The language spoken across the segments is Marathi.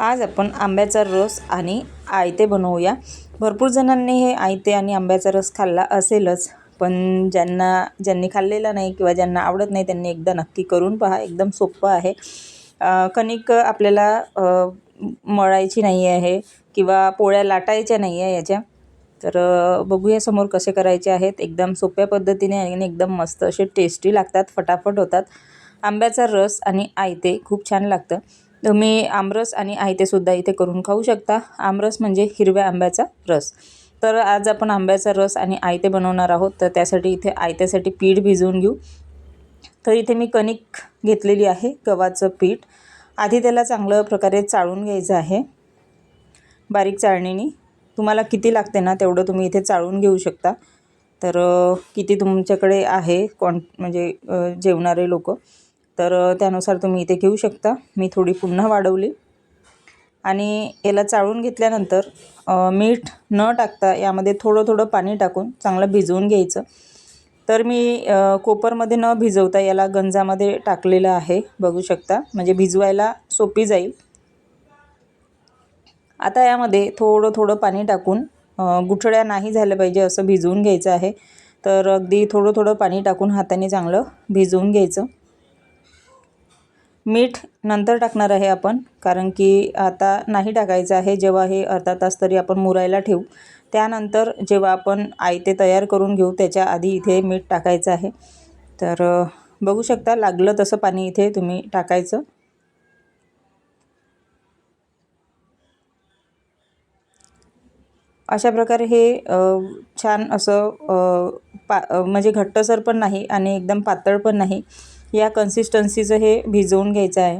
आज आपण आंब्याचा रस आणि आयते बनवूया. भरपूर जणांनी हे आयते आणि आंब्याचा रस खाल्ला असेलच पण ज्यांना ज्यांनी खाल्लेला नाही किंवा ज्यांना आवडत नाही त्यांनी एकदा नक्की करून पहा एकदम सोपं आहे. कणिक आपल्याला मळायची नाही आहे किंवा पोळ्या लाटायच्या नाही आहे याच्या तर बघूया समोर कसे करायचे आहेत. एकदम सोप्या पद्धतीने आणि एकदम मस्त असे टेस्टी लागतात फटाफट होतात. आंब्याचा रस आणि आयते खूप छान लागतं. तुम्ही आमरस आणि आयतेसुद्धा इथे करून खाऊ शकता. आमरस म्हणजे हिरव्या आंब्याचा रस. तर आज आपण आंब्याचा रस आणि आयते बनवणार आहोत. तर त्यासाठी इथे आयत्यासाठी पीठ भिजवून घेऊ. तर इथे मी कणिक घेतलेली आहे गव्हाचं पीठ. आधी त्याला चांगलं प्रकारे चाळून घ्यायचं आहे. बारीक चाळणीने. तुम्हाला किती लागते ना तेवढं तुम्ही इथे चाळून घेऊ शकता. तर किती तुमच्याकडे आहे क्वां म्हणजे जेवणारे लोक. तर त्यानुसार तुम्ही इथे घेऊ शकता. मी थोडी पुन्हा वाढवली. आणि याला चाळून घेतल्यानंतर मीठ न टाकता यामध्ये थोडं थोडं पाणी टाकून चांगलं भिजवून घ्यायचं. तर मी कोपरमध्ये न भिजवता याला गंजामध्ये टाकलेलं आहे. बघू शकता. म्हणजे भिजवायला सोपी जाईल. आता यामध्ये थोडं थोडं पाणी टाकून गुठळ्या नाही झाल्या पाहिजे असं भिजवून घ्यायचं आहे. तर अगदी थोडं थोडं पाणी टाकून हाताने चांगलं भिजवून घ्यायचं. मीठ नंतर टाकणार आहे आपण कारण की आता नाही टाकायचं आहे. जेव्हा हे अर्धा तास तरी आपण मुरायला ठेवू त्यानंतर जेव्हा आपण आयते तयार करून घेऊ त्याच्या आधी इथे मीठ टाकायचं आहे. तर बघू शकता लागलं तसं पाणी इथे तुम्ही टाकायचं. अशा प्रकारे हे छान असं पा म्हणजे घट्टसर पण नाही आणि एकदम पातळ पण नाही. या कन्सिस्टन्सीचं हे भिजवून घ्यायचं आहे.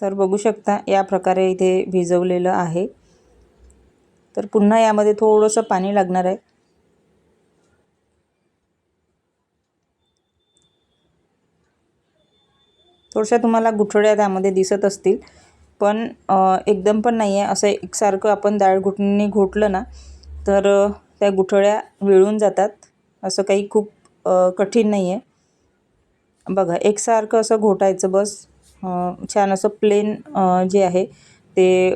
तर बघू शकता या प्रकारे इथे भिजवलेलं आहे. तर पुन्हा यामध्ये थोडंसं पाणी लागणार आहे. थोडशा तुम्हाला गुठळ्या त्यामध्ये दिसत असतील. पण एकदम पण नाही आहे असं एकसारखं आपण डाळ घुटणीने घोटलं ना तर त्या गुठळ्या विळून जातात. असं काही खूप कठीण नाही आहे बघा एकसारखं असं घोटायचं बस. छान असं प्लेन जे आहे ते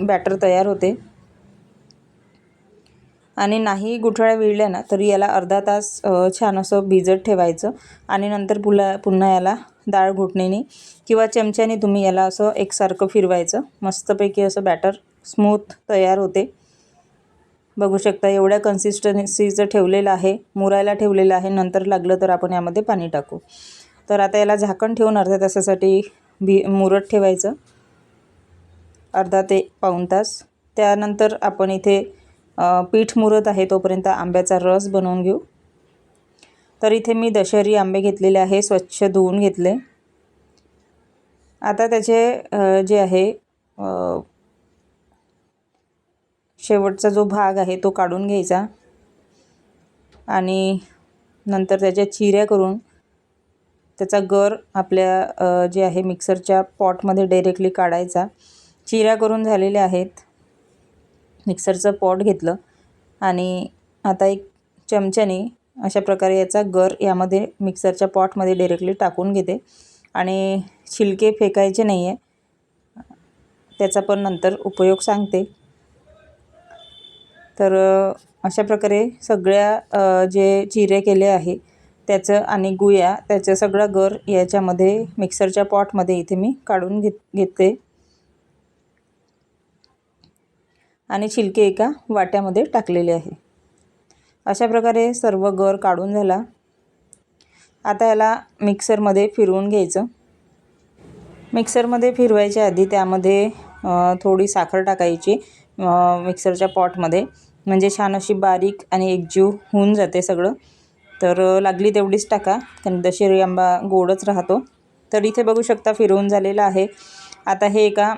बॅटर तयार होते. आणि नाही गुठळ्या विळल्या ना तरी याला अर्धा तास छान असं भिजत ठेवायचं. आणि नंतर पुला पुन्हा याला डाळ घोटणीने किंवा चमच्याने तुम्ही याला असं एकसारखं फिरवायचं. मस्तपैकी असं बॅटर स्मूथ तयार होते. बघू शकता एवढ्या कन्सिस्टन्सीचं ठेवलेलं आहे. मुरायला ठेवलेलं आहे. नंतर लागलं तर आपण यामध्ये पाणी टाकू. तर आता याला झाकण ठेवून अर्ध्या तासासाठी भी मुरत ठेवायचं. अर्धा ते पाऊण तास. त्यानंतर आपण इथे पीठ मुरत आहे तोपर्यंत आंब्याचा रस बनवून घेऊ. तर इथे मी दशहरी आंबे घेतलेले आहे स्वच्छ धुवून घेतले. आता त्याचे जे आहे शेवटचा जो भाग आहे तो काढून घ्यायचा. आणि नंतर त्याच्या चिऱ्या करून त्याचा गर आपल्या जे आहे मिक्सरच्या पॉटमध्ये डायरेक्टली काढायचा. चिऱ्या करून झालेल्या आहेत. मिक्सरचं पॉट घेतलं. आणि आता एक चमच्याने अशा प्रकारे याचा गर यामध्ये मिक्सरच्या पॉटमध्ये डिरेक्टली टाकून घेते. आणि छिलके फेकायचे नाही आहे त्याचा पण नंतर उपयोग सांगते. तर अशा प्रकारे सगळ्या जे चिरे केले आहे त्याचं आणि गुया त्याचं सगळा गर याच्यामध्ये मिक्सरच्या पॉटमध्ये इथे मी काढून घेत घेते. आणि छिलके एका वाट्यामध्ये टाकलेले आहे. अशा प्रकारे सर्व गर काढून झाला. आता याला मिक्सरमध्ये फिरवून घ्यायचं. मिक्सरमध्ये फिरवायच्या आधी त्यामध्ये थोडी साखर टाकायची मिक्सरच्या पॉटमध्ये. म्हणजे छान अशी बारीक आणि एकजीव होऊन जाते सगळं. तर लागली तेवढीच टाका. कारण दशेरी आंबा गोडच राहतो. तर इथे बघू शकता फिरवून झालेलं आहे. आता हे एका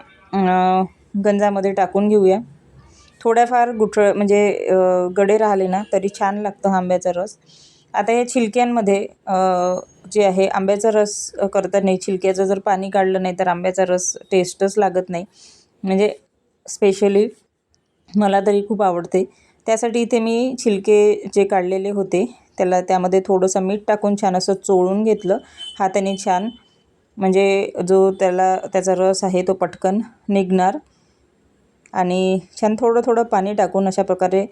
गंजामध्ये टाकून घेऊया. थोड्याफार गुठळ म्हणजे गडे राहिले ना तरी छान लागतं हा आंब्याचा रस. आता या छिलक्यांमध्ये जे आहे आंब्याचा रस करताना छिलक्याचं जर पाणी काढलं नाही तर आंब्याचा रस टेस्टच लागत नाही. म्हणजे स्पेशली मला तरी खूप आवडते. त्यासाठी इथे मी छिलके जे काढलेले होते त्याला त्यामध्ये थोडंसं मीठ टाकून छान असं चोळून घेतलं. हाताने छान म्हणजे जो त्याला त्याचा रस आहे तो पटकन निघणार. आणि छान थोडं थोडं पाणी टाकून अशा प्रकारे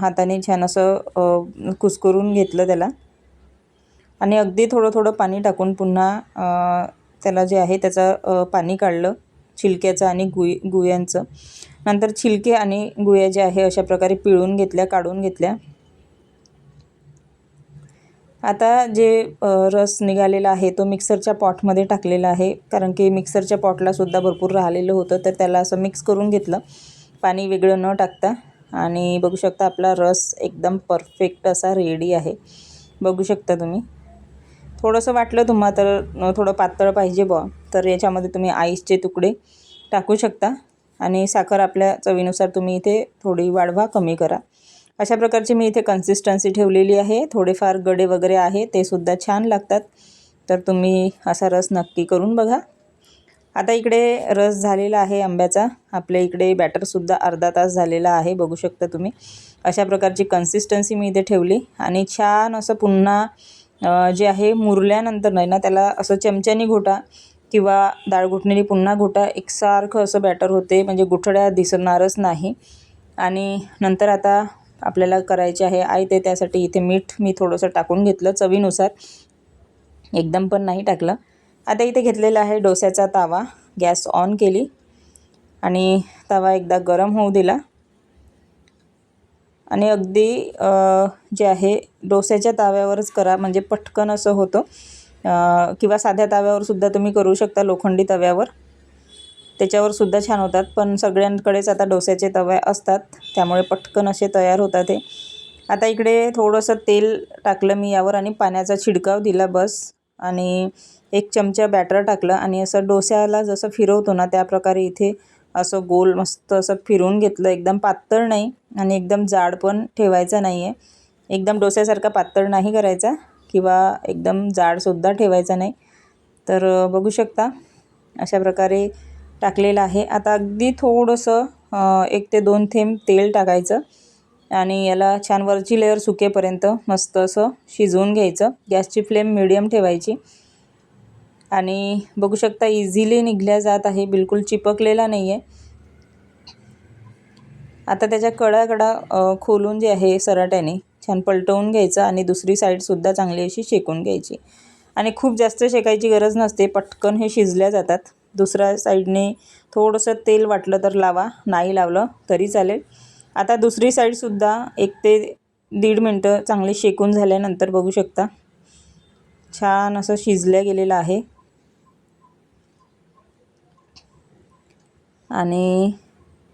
हाताने छान असं कुस्करून घेतलं त्याला. आणि अगदी थोडं थोडं पाणी टाकून पुन्हा त्याला जे आहे त्याचं पाणी काढलं छिलक्याचं आणि गुई गुयांचं नंतर छिलके आणि गुया जे आहे अशा प्रकारे पिळून घेतल्या काढून घेतल्या. आता जे रस निघालेला आहे तो मिक्सरच्या पॉटमध्ये टाकलेला आहे. कारण की मिक्सरच्या पॉटलासुद्धा भरपूर राहिलेलं होतं तर त्याला असं मिक्स करून घेतलं. पाणी वेगळं न टाकता. आणि बघू शकता आपला रस एकदम परफेक्ट असा रेडी आहे. बघू शकता तुम्ही. थोडंसं वाटलं तुम्हा तर थोडं पातळ पाहिजे बुवा. तर याच्यामध्ये तुम्ही आईसचे तुकडे टाकू शकता. आणि साखर आपल्या चवीनुसार तुम्ही इथे थोडी वाढवा कमी करा. अशा प्रकारची मी इथे कन्सिस्टन्सी ठेवलेली आहे. थोडेफार गडे वगैरे आहे ते सुद्धा छान लागतात. तर तुम्ही असा रस नक्की करून बघा. आता इकडे रस झालेला आहे आंब्याचा. आपल्या इकडे बॅटरसुद्धा अर्धा तास झालेला आहे बघू शकता तुम्ही. अशा प्रकारची कन्सिस्टन्सी मी इथे ठेवली. आणि छान असं पुन्हा जे आहे मुरल्यानंतर नाही ना त्याला असं चमच्यानी घोटा किंवा डाळ घुटणीने पुन्हा घोटा. एकसारखं असं बॅटर होते म्हणजे गुठड्या दिसणारच नाही. आणि नंतर आता आपल्याला करायचे आहे. आहे ते त्यासाठी इथे मीठ मी थोडंसं टाकून घेतलं चवीनुसार. एकदम पण नाही टाकलं. आता इथे घेतलेला आहे डोस्याचा तावा. गॅस ऑन केली. आणि तवा एकदा गरम होऊ दिला. आणि अगदी जे आहे डोस्याच्या ताव्यावरच करा. म्हणजे पटकन असं होतं. किंवा साध्या ताव्यावर सुद्धा तुम्ही करू शकता लोखंडी तव्यावर. त्याच्यावर सुद्धा छान होतात. पण सगळ्यांकडेच आता डोस्याचे तवे असतात. त्यामुळे पटकन असे तयार होतात ते आता इकडे थोडंसं तेल टाकलं मी यावर आणि पाण्याचा छिडकाव दिला बस. आणि एक चमचा बॅटर टाकलं आणि असं डोस्याला जसं फिरवतो ना त्याप्रकारे इथे असं गोल मस्त असं फिरून घेतलं. एकदम पातळ नाही आणि एकदम जाड पण ठेवायचा नाही आहे एकदम डोस्यासारखा पातळ नाही करायचा किंवा एकदम जाडसुद्धा ठेवायचा नाही. तर बघू शकता. अशा प्रकारे टाकलेलं आहे. आता अगदी थोडंसं एक ते दोन थेंब तेल टाकायचं आणि याला छान वरची लेअर सुकेपर्यंत मस्त असं शिजवून घ्यायचं. गॅसची फ्लेम मिडियम ठेवायची. आणि बघू शकता इझिली निघल्या जात आहे. बिलकुल चिपकलेला नाही आहे आता त्याच्या कडा कडा खोलून जे आहे सराट्याने छान पलटवून घ्यायचं आणि दुसरी साईडसुद्धा चांगली अशी शेकून घ्यायची. आणि खूप जास्त शेकायची गरज नसते. पटकन हे शिजल्या जातात. दुसऱ्या साईडने थोडंसं तेल वाटलं तर लावा नाही लावलं तरी चालेल. आता दुसरी साईडसुद्धा एक ते दीड मिनटं चांगले शेकून झाल्यानंतर बघू शकता. छान असं शिजल्या गेलेलं आहे. आणि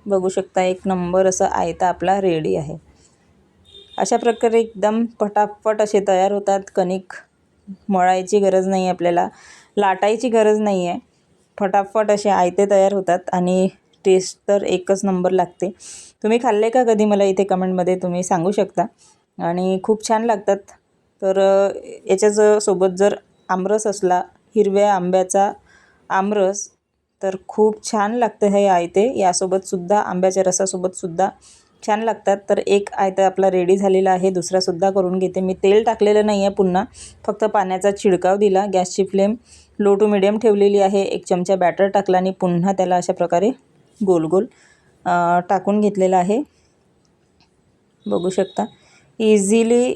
बघू शकता एक नंबर असं आयता आपला रेडी आहे. अशा प्रकारे एकदम पटापट असे तयार होतात कणिक. मळायची गरज नाही आपल्याला. लाटायची गरज नाही आहे. फटाफट असे आयते तयार होतात आणि टेस्ट तर एकच नंबर लागते. तुम्ही खाल्ले का कधी? मला इथे कमेंटमध्ये तुम्ही सांगू शकता. आणि खूप छान लागतात. तर याच्या सोबत जर आमरस असला हिरव्या आंब्याचा आमरस तर खूप छान लागतं हे आयते. यासोबतसुद्धा आंब्याच्या रसासोबतसुद्धा छान लागतात. तर एक आयता आपला रेडी झालेला आहे. दुसरासुद्धा करून घेते. मी तेल टाकलेलं नाही आहे पुन्हा. फक्त पाण्याचा छिडकाव दिला. गॅसची फ्लेम लो टू मिडियम ठेवलेली आहे. एक चमचा बॅटर टाकला आणि पुन्हा त्याला अशा प्रकारे गोल गोल टाकून घेतलेला आहे. बघू शकता. इझिली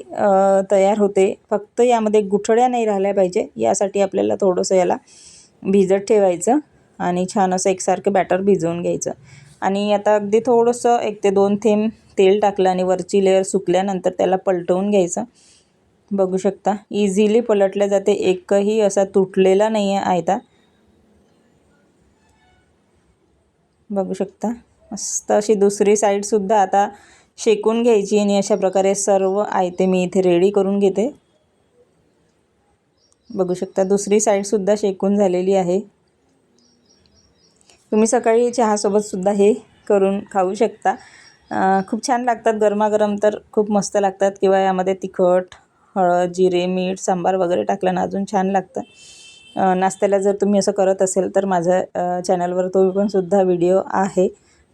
तयार होते. फक्त यामध्ये गुठळ्या नाही राहिल्या पाहिजे. यासाठी आपल्याला थोडंसं याला भिजत ठेवायचं आणि छान असं एकसारखं बॅटर भिजवून घ्यायचं. आणि आता अगदी थोडंसं एक ते दोन थेंब तेल टाकलं आणि वरची लेअर सुकल्यानंतर त्याला पलटवून घ्यायचं. बघू शकता इझिली पलटल्या जाते. एकही असा तुटलेला नाही आहे आयता. बघू शकता मस्त अशी दुसरी साईडसुद्धा आता शेकून घ्यायची आणि अशा प्रकारे सर्व आयते मी इथे रेडी करून घेते. बघू शकता दुसरी साईडसुद्धा शेकून झालेली आहे. तुम्ही सकाळी चहासोबतसुद्धा हे करून खाऊ शकता. खूप छान लागतात. गरमागरम तर खूप मस्त लागतात. किंवा यामध्ये तिखट हळद जिरे मीठ सांबार वगैरे टाकलं ना अजून छान लागतं. नाश्त्याला जर तुम्ही असं करत असेल तर माझ्या चॅनलवर तो पण सुद्धा व्हिडिओ आहे.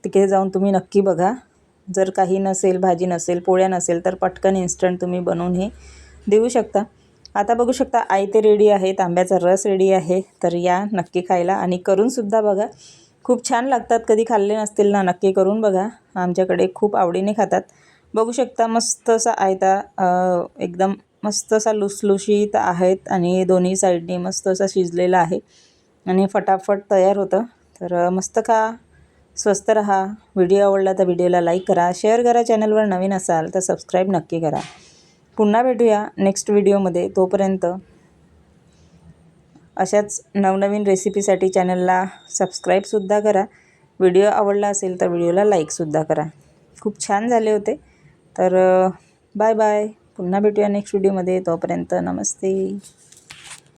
तिकडे जाऊन तुम्ही नक्की बघा. जर काही नसेल भाजी नसेल पोळ्या नसेल तर पटकन इन्स्टंट तुम्ही बनवून हे देऊ शकता. आता बघू शकता आयते ते रेडी आहेत आंब्याचा रस रेडी आहे. तर या नक्की खायला आणि करूनसुद्धा बघा. खूप छान लागतात. कधी खाल्ले नसतील ना नक्की करून बघा. आमच्याकडे खूप आवडीने खातात. बघू शकता मस्त असा आयता एकदम मस्त असा लुसलुशीत आहेत आणि दोन्ही साईडने मस्त असा शिजलेला आहे. आणि फटाफट तयार होतं. तर मस्त खा स्वस्त रहा. व्हिडिओ आवडला तर व्हिडिओला लाईक करा. शेअर करा. चॅनलवर नवीन असाल तर सबस्क्राईब नक्की करा. पुन्हा भेटूया नेक्स्ट व्हिडिओमध्ये. तोपर्यंत अशाच नवनवीन रेसिपीसाठी चॅनलला सबस्क्राईबसुद्धा करा. व्हिडिओ आवडला असेल तर व्हिडिओला लाईकसुद्धा करा. खूप छान झाले होते. तर बाय बाय पुन्हा भेटूया नेक्स्ट व्हिडिओमध्ये तोपर्यंत नमस्ते.